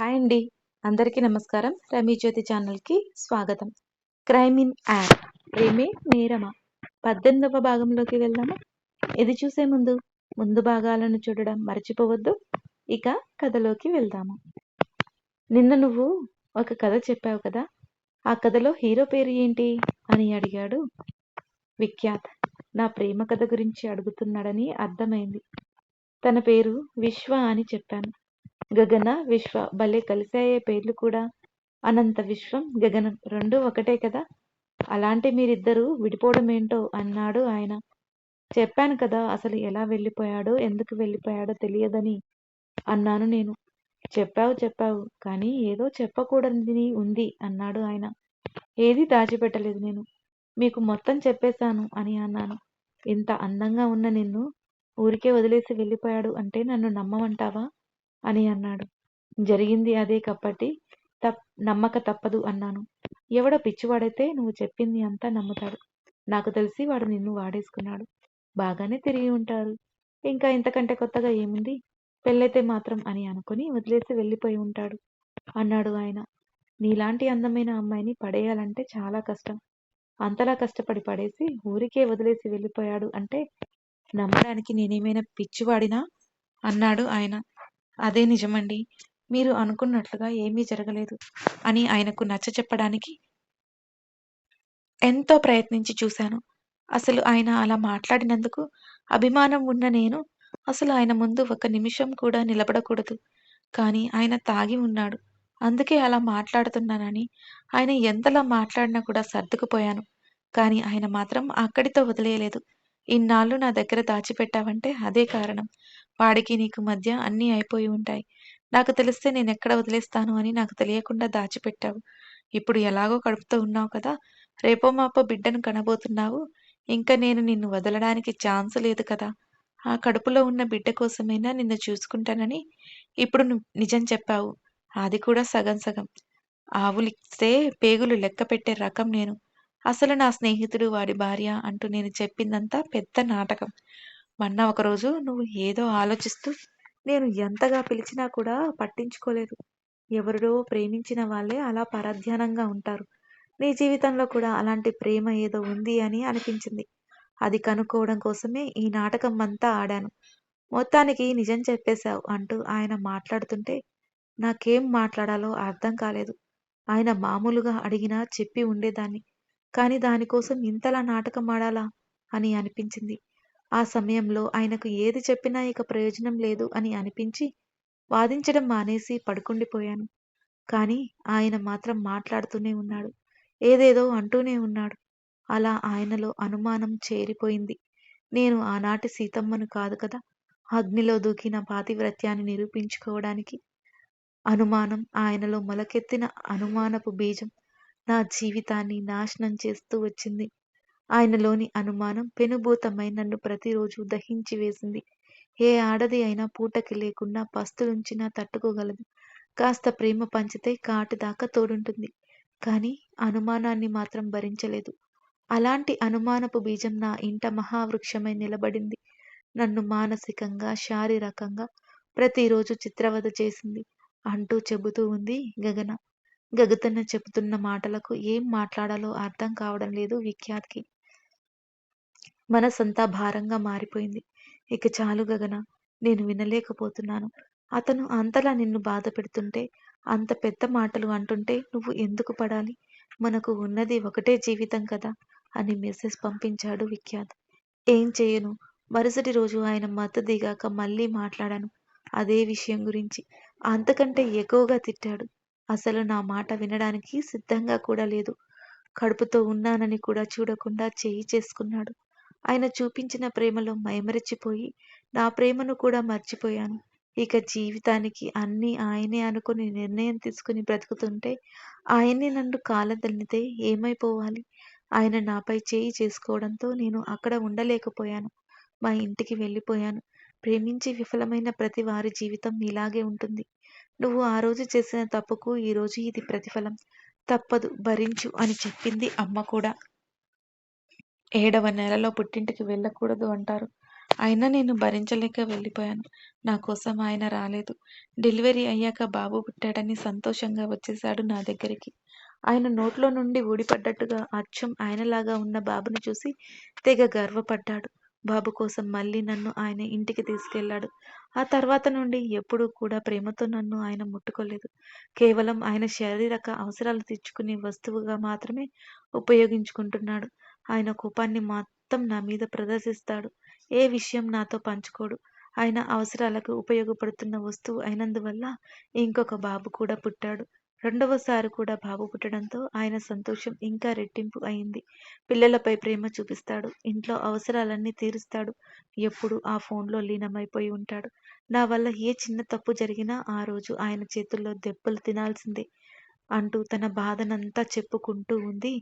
Hi అండి. అందరికీ నమస్కారం. రమీ జ్యోతి ఛానల్కి స్వాగతం. క్రైమ్ ఇన్ యాప్ ప్రేమే నేరమా? పద్దెనిమిదవ భాగంలోకి వెళ్దాము? ఇది చూసే ముందు ముందు భాగాలను చూడడం మర్చిపోవద్దు. ఇక కథలోకి వెళ్దాము. నిన్న నువ్వు ఒక కథ చెప్పావు కదా? ఆ కథలో హీరో పేరు ఏంటి? అని అడిగాడు విఖ్యాత్. నా ప్రేమ కథ గురించి అడుగుతున్నాడని అర్థమైంది. తన పేరు విశ్వ అని చెప్పాను. గగన విశ్వ భలే కలిసాయే పేర్లు కూడా. అనంత విశ్వం గగనం రెండు ఒకటే కదా? అలాంటి మీరిద్దరూ విడిపోవడం ఏంటో అన్నాడు ఆయన. చెప్పాను కదా అసలు ఎలా వెళ్ళిపోయాడో ఎందుకు వెళ్ళిపోయాడో తెలియదని అన్నాను నేను. చెప్పావు చెప్పావు కానీ ఏదో చెప్పకూడనిది ఉంది అన్నాడు ఆయన. ఏది దాచిపెట్టలేదు నేను. మీకు మొత్తం చెప్పేశాను అని అన్నాను. ఇంత అందంగా ఉన్న నిన్ను ఊరికే వదిలేసి వెళ్ళిపోయాడు అంటే నన్ను నమ్మమంటావా? అని అన్నాడు. జరిగింది అదే కాబట్టి తప్ నమ్మక తప్పదు అన్నాను. ఎవడో పిచ్చివాడైతే నువ్వు చెప్పింది అంతా నమ్ముతాడు. నాకు తెలిసి వాడు నిన్ను వాడేసుకున్నాడు. బాగానే తిరిగి ఉంటారు ఇంకా ఇంతకంటే కొత్తగా ఏముంది? పెళ్ళైతే మాత్రం అని అనుకుని వదిలేసి వెళ్ళిపోయి ఉంటాడు అన్నాడు ఆయన. నీలాంటి అందమైన అమ్మాయిని పడేయాలంటే చాలా కష్టం. అంతలా కష్టపడి పడేసి ఊరికే వదిలేసి వెళ్ళిపోయాడు అంటే నమ్మడానికి నేనేమైనా పిచ్చివాడినా? అన్నాడు ఆయన. అదే నిజమండి. మీరు అనుకున్నట్లుగా ఏమీ జరగలేదు అని ఆయనకు నచ్చ చెప్పడానికి ఎంతో ప్రయత్నించి చూశాను. అసలు ఆయన అలా మాట్లాడినందుకు అభిమానం ఉన్న నేను అసలు ఆయన ముందు ఒక నిమిషం కూడా నిలబడకూడదు. కానీ ఆయన తాగి ఉన్నాడు. అందుకే అలా మాట్లాడుతున్నానని ఆయన ఎంతలా మాట్లాడినా కూడా సర్దుకుపోయాను. కానీ ఆయన మాత్రం అక్కడితో వదిలేయలేదు. ఇన్నాళ్ళు నా దగ్గర దాచిపెట్టావంటే అదే కారణం. వాడికి నీకు మధ్య అన్నీ అయిపోయి ఉంటాయి. నాకు తెలిస్తే నేను ఎక్కడ వదిలేస్తాను అని నాకు తెలియకుండా దాచిపెట్టావు. ఇప్పుడు ఎలాగో కడుపుతో ఉన్నావు కదా రేపో మాపో బిడ్డను కనబోతున్నావు. ఇంకా నేను నిన్ను వదలడానికి ఛాన్స్ లేదు కదా. ఆ కడుపులో ఉన్న బిడ్డ కోసమైనా నిన్ను చూసుకుంటానని ఇప్పుడు నిజం చెప్పావు. అది కూడా సగం సగం. ఆవులిస్తే పేగులు లెక్క పెట్టే రకం నేను. అసలు నా స్నేహితుడు వాడి భార్య అంటూ నేను చెప్పిందంతా పెద్ద నాటకం. మొన్న ఒకరోజు నువ్వు ఏదో ఆలోచిస్తూ నేను ఎంతగా పిలిచినా కూడా పట్టించుకోలేదు. ఎవరిడో ప్రేమించిన వాళ్ళే అలా పరధ్యానంగా ఉంటారు. నీ జీవితంలో కూడా అలాంటి ప్రేమ ఏదో ఉంది అని అనిపించింది. అది కనుక్కోవడం కోసమే ఈ నాటకం అంతా ఆడాను. మొత్తానికి నిజం చెప్పేశావు అంటూ ఆయన మాట్లాడుతుంటే నాకేం మాట్లాడాలో అర్థం కాలేదు. ఆయన మామూలుగా అడిగినా చెప్పి ఉండేదాన్ని. కానీ దానికోసం ఇంతలా నాటకం ఆడాలా? అని అనిపించింది. ఆ సమయంలో ఆయనకు ఏది చెప్పినా ఇక ప్రయోజనం లేదు అని అనిపించి వాదించడం మానేసి పడుకుండిపోయాను. కానీ ఆయన మాత్రం మాట్లాడుతూనే ఉన్నాడు. ఏదేదో అంటూనే ఉన్నాడు. అలా ఆయనలో అనుమానం చేరిపోయింది. నేను ఆనాటి సీతమ్మను కాదు కదా? అగ్నిలో దూకిన పాతివ్రత్యాన్ని నిరూపించుకోవడానికి అనుమానం ఆయనలో మొలకెత్తిన అనుమానపు బీజం నా జీవితాన్ని నాశనం చేస్తూ వచ్చింది. ఆయనలోని అనుమానం పెనుభూతమై నన్ను ప్రతిరోజు దహించి వేసింది. ఏ ఆడది అయినా పూటకి లేకుండా పస్తులుంచినా తట్టుకోగలదు. కాస్త ప్రేమ పంచితే కాటి దాకా తోడుంటుంది. కానీ అనుమానాన్ని మాత్రం భరించలేదు. అలాంటి అనుమానపు బీజం నా ఇంట మహావృక్షమై నిలబడింది. నన్ను మానసికంగా శారీరకంగా ప్రతిరోజు చిత్రవద చేసింది అంటూ చెబుతూ ఉంది గగన. గగతన్న చెబుతున్న మాటలకు ఏం మాట్లాడాలో అర్థం కావడం లేదు విఖ్యాత్కి. మనసంతా భారంగా మారిపోయింది. ఇక చాలు గగన నేను వినలేకపోతున్నాను. అతను అంతలా నిన్ను బాధ పెడుతుంటే అంత పెద్ద మాటలు అంటుంటే నువ్వు ఎందుకు పడాలి? మనకు ఉన్నది ఒకటే జీవితం కదా అని మెసేజ్ పంపించాడు విఖ్యాత్. ఏం చేయను? మరుసటి రోజు ఆయన మత్తు దిగాక మళ్ళీ మాట్లాడాను. అదే విషయం గురించి. అంతకంటే ఎక్కువగా తిట్టాడు. అసలు నా మాట వినడానికి సిద్ధంగా కూడా లేదు. కడుపుతో ఉన్నానని కూడా చూడకుండా చేయి చేసుకున్నాడు. ఆయన చూపించిన ప్రేమలో మైమరిచిపోయి నా ప్రేమను కూడా మర్చిపోయాను. ఇక జీవితానికి అన్నీ ఆయనే అనుకుని నిర్ణయం తీసుకుని బ్రతుకుతుంటే ఆయన్ని నన్ను కాలదల్లితే ఏమైపోవాలి? ఆయన నాపై చేయి చేసుకోవడంతో నేను అక్కడ ఉండలేకపోయాను. మా ఇంటికి వెళ్ళిపోయాను. ప్రేమించి విఫలమైన ప్రతి వారి జీవితం ఇలాగే ఉంటుంది. నువ్వు ఆ రోజు చేసిన తప్పుకు ఈరోజు ఇది ప్రతిఫలం. తప్పదు భరించు అని చెప్పింది అమ్మ కూడా. ఏడవ నెలలో పుట్టింటికి వెళ్ళకూడదు అంటారు అయినా నేను భరించలేక వెళ్ళిపోయాను. నా కోసం ఆయన రాలేదు. డెలివరీ అయ్యాక బాబు పుట్టాడని సంతోషంగా వచ్చేశాడు నా దగ్గరికి. ఆయన నోట్లో నుండి ఊడిపడ్డట్టుగా అచ్చం ఆయనలాగా ఉన్న బాబుని చూసి తెగ గర్వపడ్డాడు. బాబు కోసం మళ్ళీ నన్ను ఆయన ఇంటికి తీసుకెళ్ళాడు. ఆ తర్వాత నుండి ఎప్పుడూ కూడా ప్రేమతో నన్ను ఆయన ముట్టుకోలేదు. కేవలం ఆయన శారీరక అవసరాలు తీర్చుకునే వస్తువుగా మాత్రమే ఉపయోగించుకుంటున్నాడు. ఆయన కోపాన్ని మొత్తం నా మీద ప్రదర్శిస్తాడు. ఏ విషయం నాతో పంచుకోడు. ఆయన అవసరాలకు ఉపయోగపడుతున్న వస్తువు అయినందువల్ల ఇంకొక బాబు కూడా పుట్టాడు. రెండవసారి కూడా బాబు పుట్టడంతో ఆయన సంతోషం ఇంకా రెట్టింపు అయింది. పిల్లలపై ప్రేమ చూపిస్తాడు. ఇంట్లో అవసరాలన్నీ తీరుస్తాడు. ఎప్పుడు ఆ ఫోన్లో లీనమైపోయి ఉంటాడు. నా వల్ల ఏ చిన్న తప్పు జరిగినా ఆ రోజు ఆయన చేతుల్లో దెబ్బలు తినాల్సిందే అంటూ తన బాధనంతా చెప్పుకుంటూ ఉంది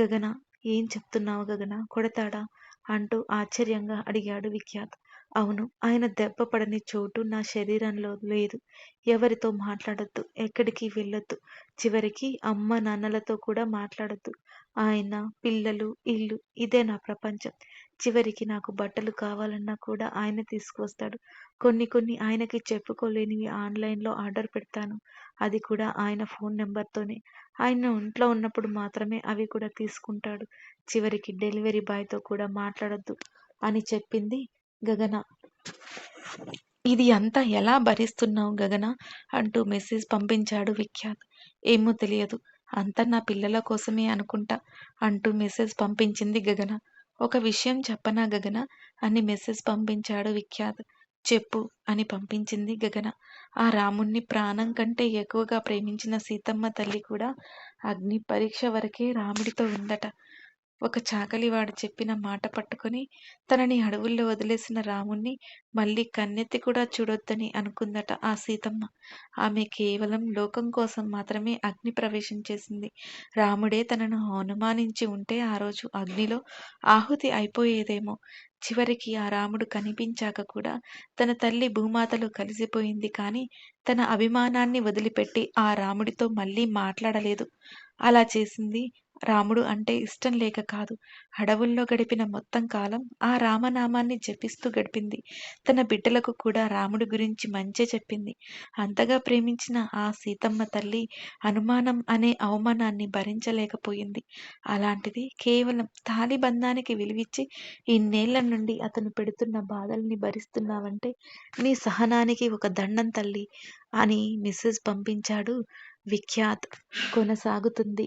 గగన. ఏం చెప్తున్నావు గగన? కొడతాడా? అంటూ ఆశ్చర్యంగా అడిగాడు విఖ్యాత్. అవును. ఆయన దెబ్బ పడని చోటు నా శరీరంలో లేదు. ఎవరితో మాట్లాడొద్దు. ఎక్కడికి వెళ్ళొద్దు. చివరికి అమ్మ నాన్నలతో కూడా మాట్లాడొద్దు. ఆయన, పిల్లలు, ఇల్లు ఇదే నా ప్రపంచం. చివరికి నాకు బట్టలు కావాలన్నా కూడా ఆయన తీసుకువస్తాడు. కొన్ని కొన్ని ఆయనకి చెప్పుకోలేనివి ఆన్లైన్లో ఆర్డర్ పెడతాను. అది కూడా ఆయన ఫోన్ నెంబర్తోనే. ఆయన ఇంట్లో ఉన్నప్పుడు మాత్రమే అవి కూడా తీసుకుంటాడు. చివరికి డెలివరీ బాయ్తో కూడా మాట్లాడద్దు అని చెప్పింది గగన. ఇది అంతా ఎలా భరిస్తున్నావు గగన? అంటూ మెసేజ్ పంపించాడు విఖ్యాత్. ఏమో తెలియదు. అంతా నా పిల్లల కోసమే అనుకుంటా అంటూ మెసేజ్ పంపించింది గగన. ఒక విషయం చెప్పనా గగన? అని మెసేజ్ పంపించాడు విఖ్యాత్. చెప్పు అని పంపించింది గగన. ఆ రాముణ్ణి ప్రాణం కంటే ఎక్కువగా ప్రేమించిన సీతమ్మ తల్లి కూడా అగ్ని పరీక్ష వరకే రాముడితో ఉందట. ఒక చాకలివాడు చెప్పిన మాట పట్టుకొని తనని అడవుల్లో వదిలేసిన రాముణ్ణి మళ్ళీ కన్నెత్తి కూడా చూడొద్దని అనుకుందట ఆ సీతమ్మ. ఆమె కేవలం లోకం కోసం మాత్రమే అగ్ని ప్రవేశం చేసింది. రాముడే తనను అనుమానించి ఉంటే ఆ రోజు అగ్నిలో ఆహుతి అయిపోయేదేమో. చివరికి ఆ రాముడు కనిపించాక కూడా తన తల్లి భూమాతలో కలిసిపోయింది కానీ తన అభిమానాన్ని వదిలిపెట్టి ఆ రాముడితో మళ్ళీ మాట్లాడలేదు. అలా చేసింది రాముడు అంటే ఇష్టం లేక కాదు. అడవుల్లో గడిపిన మొత్తం కాలం ఆ రామనామాన్ని జపిస్తూ గడిపింది. తన బిడ్డలకు కూడా రాముడి గురించి మంచే చెప్పింది. అంతగా ప్రేమించిన ఆ సీతమ్మ తల్లి అనుమానం అనే అవమానాన్ని భరించలేకపోయింది. అలాంటిది కేవలం తాళి బంధానికి విలువిచ్చి ఇన్నేళ్ళ నుండి అతను పెడుతున్న బాధల్ని భరిస్తున్నావంటే నీ సహనానికి ఒక దండం తల్లి అని మెసేజ్ పంపించాడు విఖ్యాత్. కొనసాగుతుంది.